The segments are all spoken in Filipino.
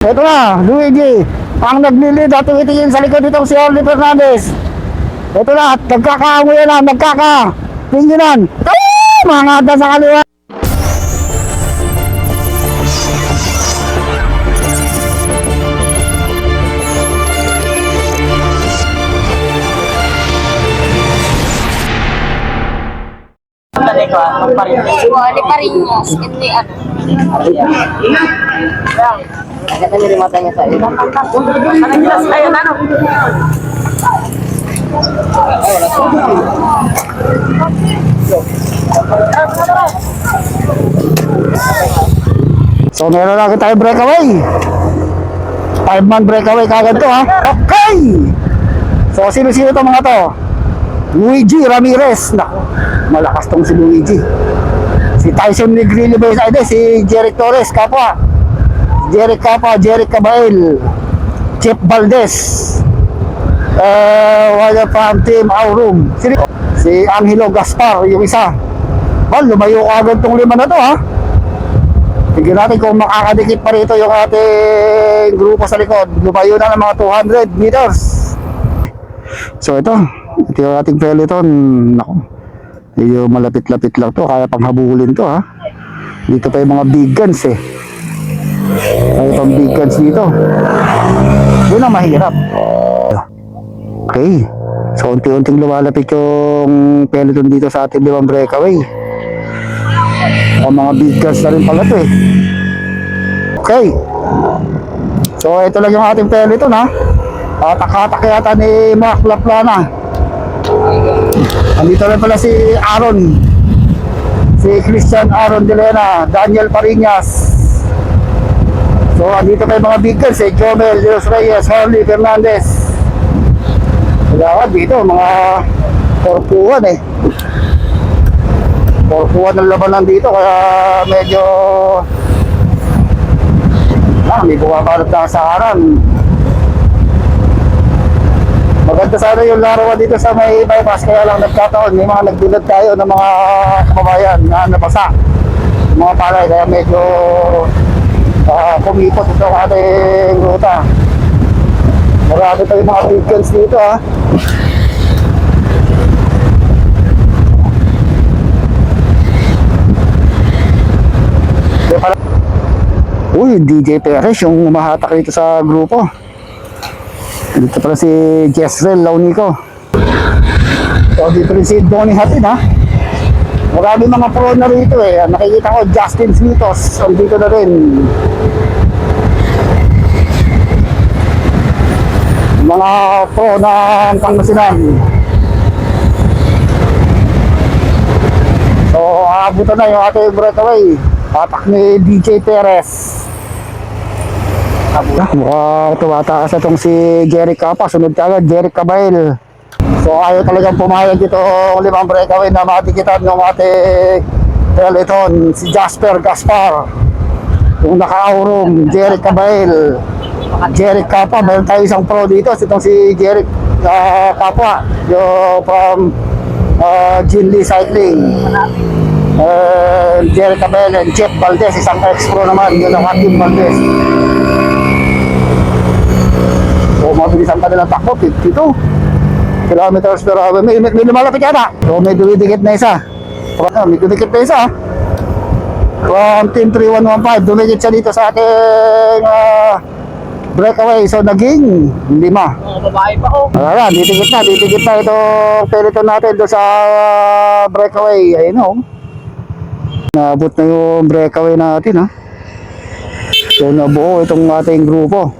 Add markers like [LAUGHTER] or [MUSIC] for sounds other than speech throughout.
Ito na, Luigi. Ang naglilid at tumitingin sa likod nitong si Orly Fernandez. Ito na, nagkakaanguyan na, nagkaka. Tinginan. Ay! Mga ata sa kaliwa. Tali ko, ang parinig. Wali pa rin niya. Hindi ano. Agad na rin mata niya sa iyo. Ano gilas? Ayun, ano? So meron na tayo breakaway. 5 man breakaway kagad to ha. Okay! So sino-sino to mga to? Luigi Ramirez. Naku, malakas tong si Luigi. Si Tyson Negrillo ba yung si Jeric Torres, kapwa. Jeric Kappa, Jeric Cabael. Chip Valdez. Uh, wala pa ang team Aurum. Si, si Angelo Gaspar, yung isa. Well, lumayo agad tong lima na to ha. Tingnan natin kung makakadikit pa rito yung ating grupo sa likod. Lumayo na ng mga 200 meters. So ito, ito yung ating peloton. Naku, medyo malapit-lapit lang to. Kaya pang habulin to ha. Dito pa yung mga big guns eh. Pang dito. Yun ang mahirap. Okay. So unti-unting lumalapit yung peloton dito sa ating limang breakaway. Ang mga big guns na rin pala to eh. Okay. So ito lang yung ating peloton ha. Atak-atak yata ni Mark Laplana. Andito rin pala si Aaron. Si Christian Aaron De Lena, Daniel Pariñas. So andito yung mga big guns eh. Jomel, Dios Reyes, Harley Fernandez. Wala dito, mga korpuhan eh. Korpuhan ng labanan dito kaya medyo ah, may bumabalot na sa. Maganda sana yung larawan dito sa may bypass kaya lang nagkataon may mga nagdulad tayo ng mga kababayan na nabasa mga palay kaya medyo uh, kumipot ito ang ating ruta marami tayong mga beacons dito ha pala- Uy, DJ Perez yung umahatak dito sa grupo. Dito pala si Jezreel Launico. So dito rin si Donnie Hatid ha. Marami mga pro na rito eh. Nakikita ko Justin Smitos. Andito na rin. Mga pro ng Pangasinan. So aabutan na yung ating breakaway. Atak ni DJ Perez. Ah, tumataas na itong si Jerry Capa. Sunod ka agad, Jerry Cabael. So ayaw talagang pumayag ito limang breakaway na matikitan ng ating peloton. Si Jasper Gaspar. Yung naka-aurum, Jerry Cabael. Jerry Capa, meron tayo isang pro dito. Itong si Jerry uh, Capa. Yung from uh, Lee Cycling. Uh, Jerry Cabael and Jeff Valdez, isang ex-pro naman. Yun ang Joaquin Valdez. So, mabilis ang kanilang takbo, 52 kilometers per hour. May, may, may lumalapit yata. So, may dumidikit na isa. Ano, may dumidikit na isa. From Team 3115, dumidikit siya dito sa ating ah, breakaway. So, naging lima. Mga babae pa oh. Wala, didikit na, didikit na itong peloton natin doon sa ah, breakaway. Ayun o. Naabot na yung breakaway natin ha. So nabuo itong ating grupo.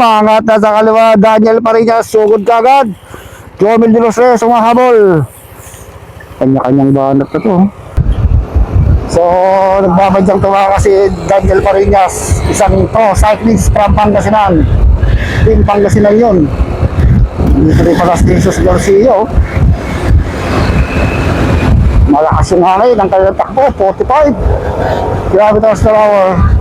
Mangat na sa kaliwa, Daniel Parinas, sugod kagad. Jomel de los Reyes, sumahabol. Kanya-kanyang banat na to. So, nagbabadyang tumawa si Daniel Parinas, isang pro cyclist from Pangasinan. Team Pangasinan yun. Dito rin pala si Jesus Garcia. Malakas yung hangin ng kanilang takbo, 45 kilometers per hour.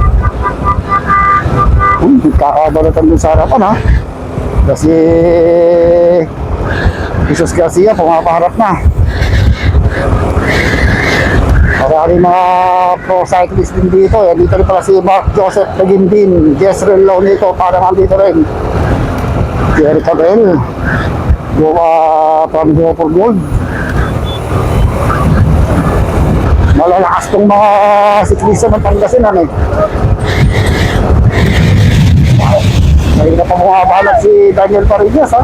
Hmm, kakabalatan dun sa harapan ha. Kasi Jesus Garcia pumapaharap na. Maraming mga pro cyclist din dito. Eh. Dito rin pala si Mark Joseph Nagindin, Jezreel Launico, parang andito rin. Jerry Cabell, Goa from Go for Gold. Malalakas tong mga siklista ng Pangasinan eh. May na pa bumabalot si Daniel Parillas ha.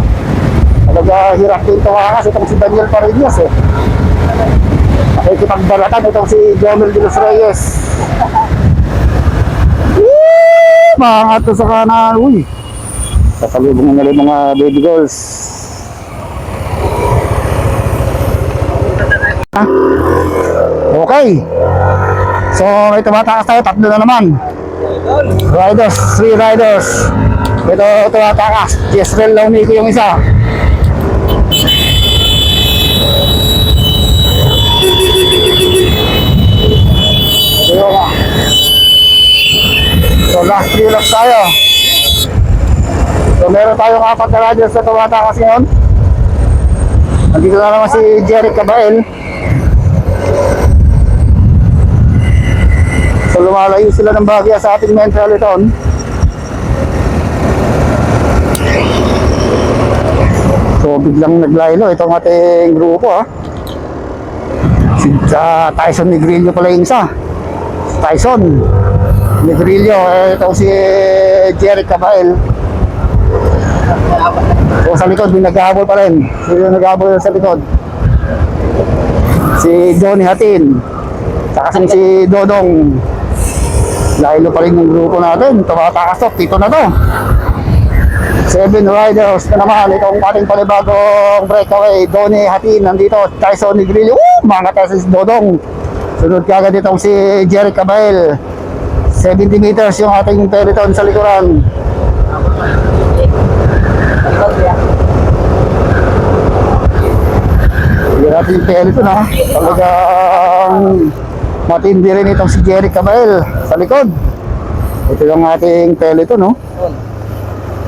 Talaga hirap din tumakas itong si Daniel Parillas eh. Nakikipagbalatan itong si Jomel de los Reyes. To sa kanan. Uy. Kasalubong nila yung mga baby girls. Ha? Okay. So, may tumatakas tayo. Tatlo na naman. Riders, three riders. Ito tumatakas. Jezreel Launico yung isa. Ito nga. So last three laps tayo. So meron tayong apat na riders na tumatakas ngayon. Nandito na naman si Jerry Cabael. So lumalayo sila ng bagya sa ating Metropolitan. So biglang naglaylo itong ating grupo ha. Si uh, Tyson Negrillo pala yung isa. Tyson Negrillo, eh, ito si Jerry Cabael. So sa likod, may naghahabol pa rin. Sino naghahabol sa likod? Si Johnny Hatin. Saka si Dodong. Lalo pa rin yung grupo natin. Tumatakas to. Tito na to. Seven riders na naman. Itong ating panibagong breakaway. Donny Hatin nandito. Tyson Negrillo. Woo! Mga tayo si Dodong. Sunod kagad itong si Jerry Cabael. 70 meters yung ating peloton sa likuran. Natin yung peloton ha. Talagang matindi rin itong si Jerry Cabael sa likod. Ito yung ating peloton no.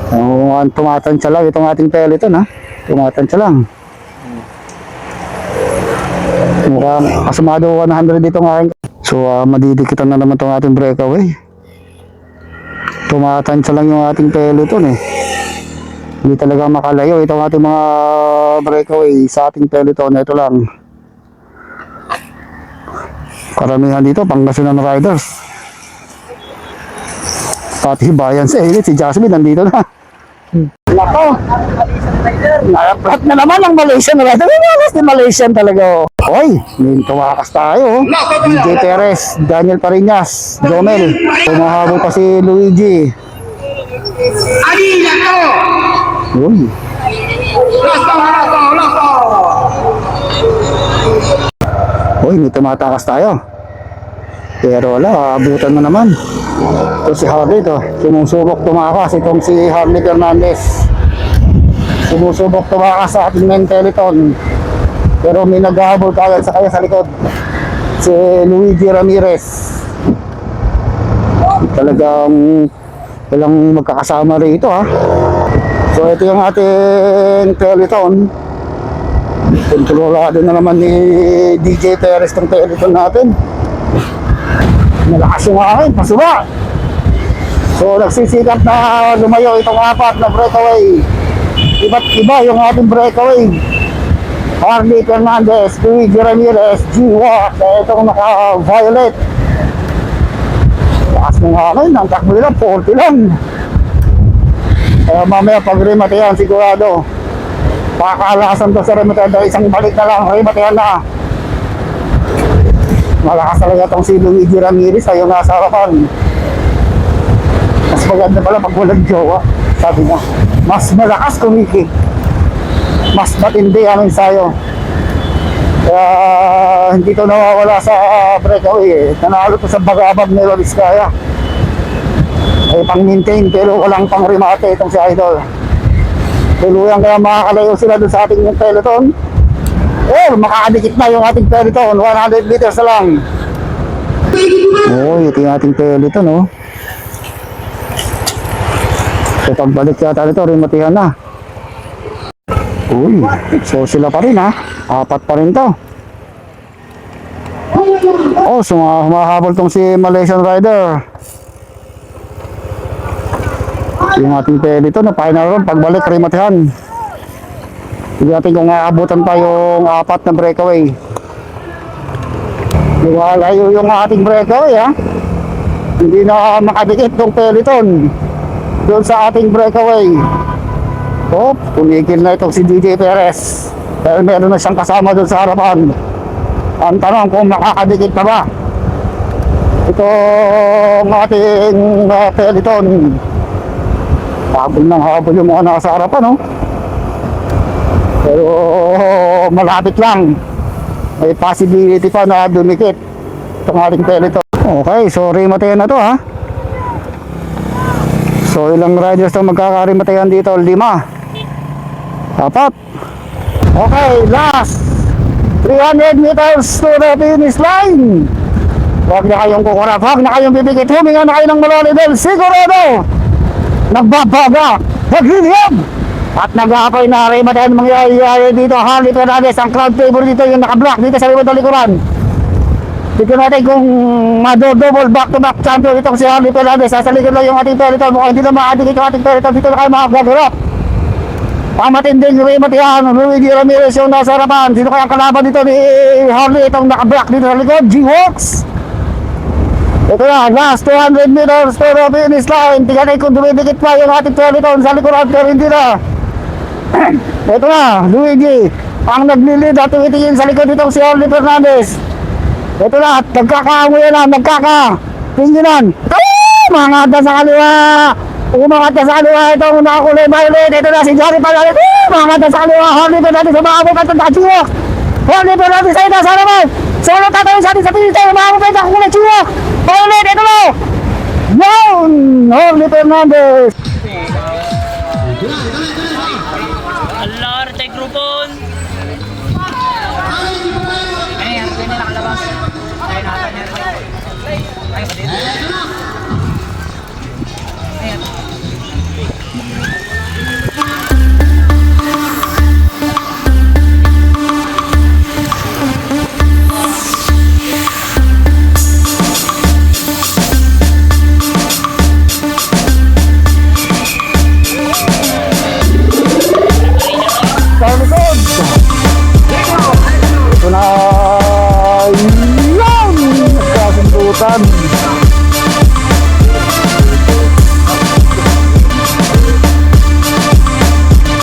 Oh, tumatansya lang itong ating peloton ha. Tumatansya lang. Mukhang kasumado 100 dito ng aking So, uh, madidikitan na naman itong ating breakaway. Tumatansya lang yung ating peloton eh. Hindi talaga makalayo itong ating mga breakaway sa ating peloton. Ito lang. Karamihan dito, Pangasinan Riders. Pati bayan sa Elite, si Jasmine nandito na. Nako! Nakaplat na naman ang Malaysian Riders. Ano si Malaysian talaga? oh. Hoy, may tumakas tayo. oh. DJ Perez, Daniel Parinas, Jomel. Tumahabol pa si Luigi. Uy. Uy, may tumatakas tayo. Pero wala, abutan mo naman. Ito si Harley to. Sumusubok tumakas. Itong si Harley Fernandez. Sumusubok tumakas sa ating main teleton. Pero may naghahabol kagad sa kanya sa likod. Si Luigi Ramirez. Talagang walang magkakasama rito ha. So ito yung ating teleton. Kontrolado na naman ni DJ Perez tong teleton natin. Malakas yung akin, pasuba. So nagsisikap na lumayo itong apat na breakaway. Iba't iba yung ating breakaway. Harley Fernandez, Luigi Ramirez, G-Watt, eh, itong naka-violet. Lakas ng akin, ang takbo nila, 40 lang. Kaya mamaya pag remate sigurado. Pakakalasan to sa remate dahil isang balik na lang, remate yan na. Malakas talaga itong si Luigi Ramirez, ayaw nasa harapan. Mas maganda pala pag walang jowa, sabi niya. Mas malakas kumikik mas matindi ang ensayo. Kaya hindi to nawawala sa breakaway eh. Nanalo to sa bagabag ni Loris Kaya. Ay pang maintain pero walang pang remate itong si Idol. Tuluyan kaya makakalayo sila dun sa ating peloton. Eh, makakadikit na yung ating peloton. 100 liters na lang. Oh, ito yung ating peloton, oh. So, pagbalik yata nito, rematihan na. Uy, so sila pa rin ha. Apat pa rin to. Oh, suma humahabol tong si Malaysian Rider. Yung ating pelito na final run, pagbalik rimatihan. Hindi natin kung aabutan pa yung apat na breakaway. Luwalayo yung ating breakaway ha. Hindi na makadikit tong peliton doon sa ating breakaway. Oh, tumigil na itong si DJ Perez. Dahil meron na siyang kasama doon sa harapan. Ang tanong kung makakadikit pa ba? Ito ang ating uh, peliton. Habol ng habol yung mga nasa harapan, no? Pero malapit lang. May possibility pa na dumikit itong ating peliton. Okay, so rimatayan na to, ha? So ilang riders na magkakarimatayan dito? Lima. Apat. Okay, last. 300 meters to the finish line. Huwag na kayong kukurap, huwag na kayong bibigit. Huminga na kayo ng dahil sigurado nagbabaga, nagliliyab. At nag-aapoy na rin matayan mangyayari dito. Harley Fernandez, ang crowd favorite dito yung naka-block dito sa libod ng likuran. Tignan natin kung madodouble back-to-back champion itong si Harley Fernandez. Sa likod lang yung ating peloton. Mukhang hindi na makadikit yung ating peloton. Dito na kayo makagagurap. Ang matinding Ray Matian, Luigi Ramirez yung nasa harapan. Sino kaya ang kalaban dito ni Harley itong naka-block dito sa likod? G-Works. Ito na, last 200 meters to the finish line. Tingnan natin kung dumidikit pa yung ating peloton sa likuran pero hindi na. [CLEARS THROAT] Ito na, Luigi. Ang naglilid at tumitingin sa likod itong si Harley Fernandez. Ito na, nagkakaangoy na, nagkaka. Tinginan. Ah! Mga ata sa kaliwa. Umangat na sa kaliwa itong nakakulay violet. Ito na si Johnny Pagalit. Ah! Mga ata sa kaliwa. Harley Fernandez umabot at ang tachiwak. Harley Fernandez ay nasa harapan. Solo tatawin sa atin sa pinito. Umabot at ang kulay chiwak. Violet, ito na. Yun! Harley Fernandez. Alarte grupon. Ay, yan na nakalabas. Ay, nakakanya. Ay, kapatid.